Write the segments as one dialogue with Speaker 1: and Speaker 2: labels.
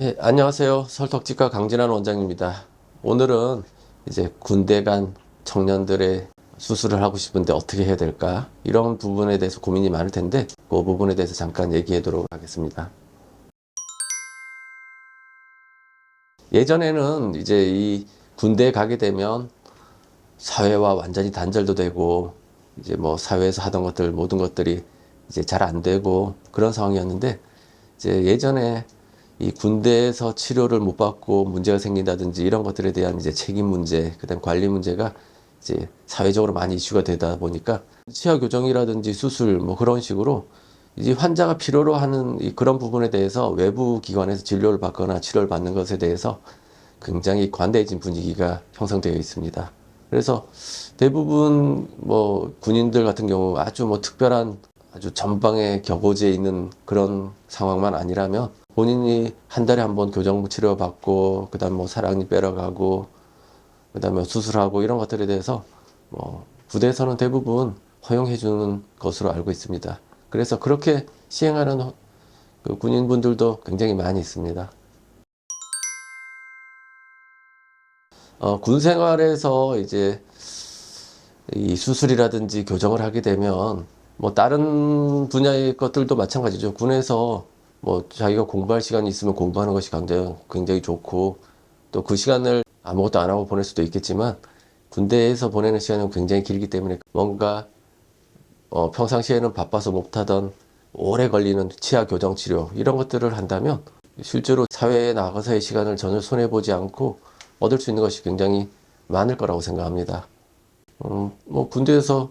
Speaker 1: 예, 안녕하세요. 설덕지과 강진환 원장입니다. 오늘은 이제 군대 간 청년들의 수술을 하고 싶은데 어떻게 해야 될까? 이런 부분에 대해서 고민이 많을 텐데 그 부분에 대해서 잠깐 얘기하도록 하겠습니다. 예전에는 이제 이 군대에 가게 되면 사회와 완전히 단절도 되고 이제 뭐 사회에서 하던 것들 모든 것들이 이제 잘 안 되고 그런 상황이었는데 이제 예전에 이 군대에서 치료를 못 받고 문제가 생긴다든지 이런 것들에 대한 이제 책임 문제, 그다음 관리 문제가 이제 사회적으로 많이 이슈가 되다 보니까 치아 교정이라든지 수술 뭐 그런 식으로 이제 환자가 필요로 하는 이 그런 부분에 대해서 외부 기관에서 진료를 받거나 치료를 받는 것에 대해서 굉장히 관대해진 분위기가 형성되어 있습니다. 그래서 대부분 뭐 군인들 같은 경우 아주 뭐 특별한 아주 전방에 격오지에 있는 그런 상황만 아니라면 본인이 한 달에 한 번 교정 치료 받고 그다음 뭐 사랑니 빼러 가고 그다음에 수술하고 이런 것들에 대해서 뭐 부대에서는 대부분 허용해 주는 것으로 알고 있습니다. 그래서 그렇게 시행하는 허- 그 군인분들도 굉장히 많이 있습니다. 어, 군 생활에서 이제 이 수술이라든지 교정을 하게 되면 뭐 다른 분야의 것들도 마찬가지죠. 군에서 뭐 자기가 공부할 시간이 있으면 공부하는 것이 굉장히, 좋고 또 그 시간을 아무것도 안 하고 보낼 수도 있겠지만 군대에서 보내는 시간은 굉장히 길기 때문에 뭔가 어, 평상시에는 바빠서 못하던 오래 걸리는 치아 교정 치료 이런 것들을 한다면 실제로 사회에 나가서의 시간을 전혀 손해보지 않고 얻을 수 있는 것이 굉장히 많을 거라고 생각합니다. 음, 뭐 군대에서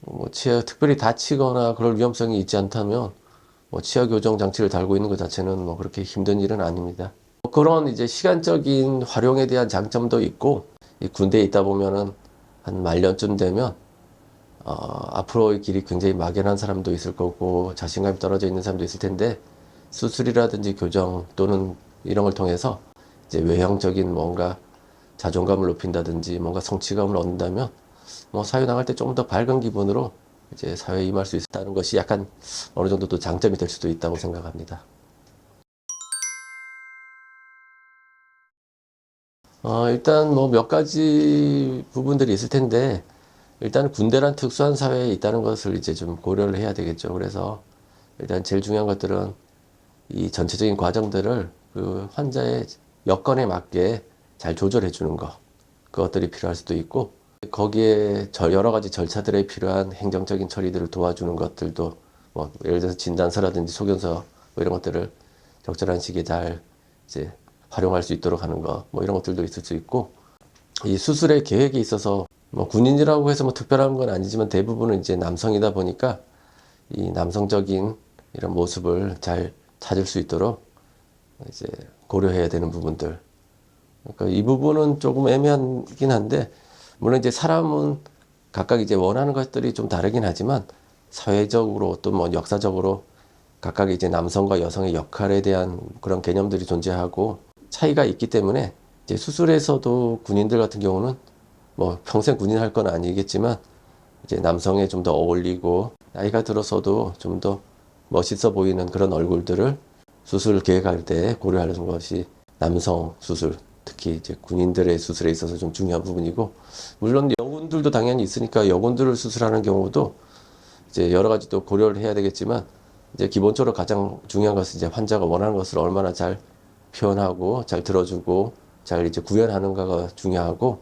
Speaker 1: 뭐 치아 특별히 다치거나 그럴 위험성이 있지 않다면 뭐 치아 교정 장치를 달고 있는 것 자체는 뭐 그렇게 힘든 일은 아닙니다. 뭐 그런 이제 시간적인 활용에 대한 장점도 있고 이 군대에 있다 보면은 한 말년쯤 되면 어, 앞으로의 길이 굉장히 막연한 사람도 있을 거고 자신감이 떨어져 있는 사람도 있을 텐데 수술이라든지 교정 또는 이런 걸 통해서 이제 외형적인 뭔가 자존감을 높인다든지 뭔가 성취감을 얻는다면 뭐 사회 나갈 때좀더 밝은 기분으로 이제 사회에 임할 수 있다는 것이 약간 어느 정도 또 장점이 될 수도 있다고 생각합니다. 어, 일단 뭐 몇 가지 부분들이 있을 텐데 일단 군대란 특수한 사회에 있다는 것을 이제 좀 고려를 해야 되겠죠. 그래서 일단 제일 중요한 것들은 이 전체적인 과정들을 그 환자의 여건에 맞게 잘 조절해 주는 것 그것들이 필요할 수도 있고 거기에 저 여러 가지 절차들에 필요한 행정적인 처리들을 도와주는 것들도 뭐 예를 들어서 진단서라든지 소견서 뭐 이런 것들을 적절한 시기에 잘 이제 활용할 수 있도록 하는 것뭐 이런 것들도 있을 수 있고 이 수술의 계획에 있어서 뭐 군인이라고 해서 뭐 특별한 건 아니지만 대부분은 이제 남성이다 보니까 이 남성적인 이런 모습을 잘 찾을 수 있도록 이제 고려해야 되는 부분들. 그러니까 이 부분은 조금 애매하긴 한데 물론 이제 사람은 각각 이제 원하는 것들이 좀 다르긴 하지만 사회적으로 또 뭐 역사적으로 각각 이제 남성과 여성의 역할에 대한 그런 개념들이 존재하고 차이가 있기 때문에 이제 수술에서도 군인들 같은 경우는 뭐 평생 군인 할 건 아니겠지만 이제 남성에 좀 더 어울리고 나이가 들어서도 좀 더 멋있어 보이는 그런 얼굴들을 수술 계획할 때 고려하는 것이 남성 수술 특히 이제 군인들의 수술에 있어서 좀 중요한 부분이고 물론 여군들도 당연히 있으니까 여군들을 수술하는 경우도 이제 여러 가지 또 고려를 해야 되겠지만 이제 기본적으로 가장 중요한 것은 이제 환자가 원하는 것을 얼마나 잘 표현하고 잘 들어주고 잘 이제 구현하는가가 중요하고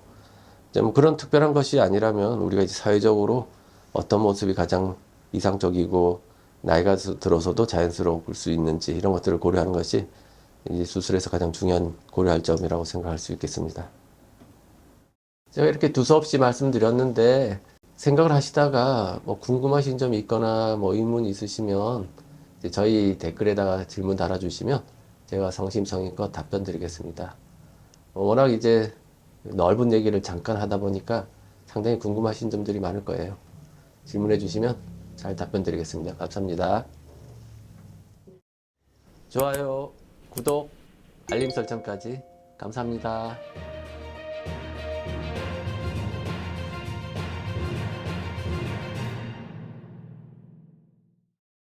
Speaker 1: 이제 뭐 그런 특별한 것이 아니라면 우리가 이제 사회적으로 어떤 모습이 가장 이상적이고 나이가 드- 들어서도 자연스러울 수 있는지 이런 것들을 고려하는 것이 이제 수술에서 가장 중요한 고려할 점이라고 생각할 수 있겠습니다. 제가 이렇게 두서없이 말씀드렸는데 생각을 하시다가 뭐 궁금하신 점이 있거나 뭐 의문이 있으시면 저희 댓글에다가 질문 달아주시면 제가 성심성의껏 답변 드리겠습니다. 어, 워낙 이제 넓은 얘기를 잠깐 하다 보니까 상당히 궁금하신 점들이 많을 거예요. 질문해 주시면 잘 답변 드리겠습니다. 감사합니다. 좋아요, 구독, 알림 설정까지 감사합니다.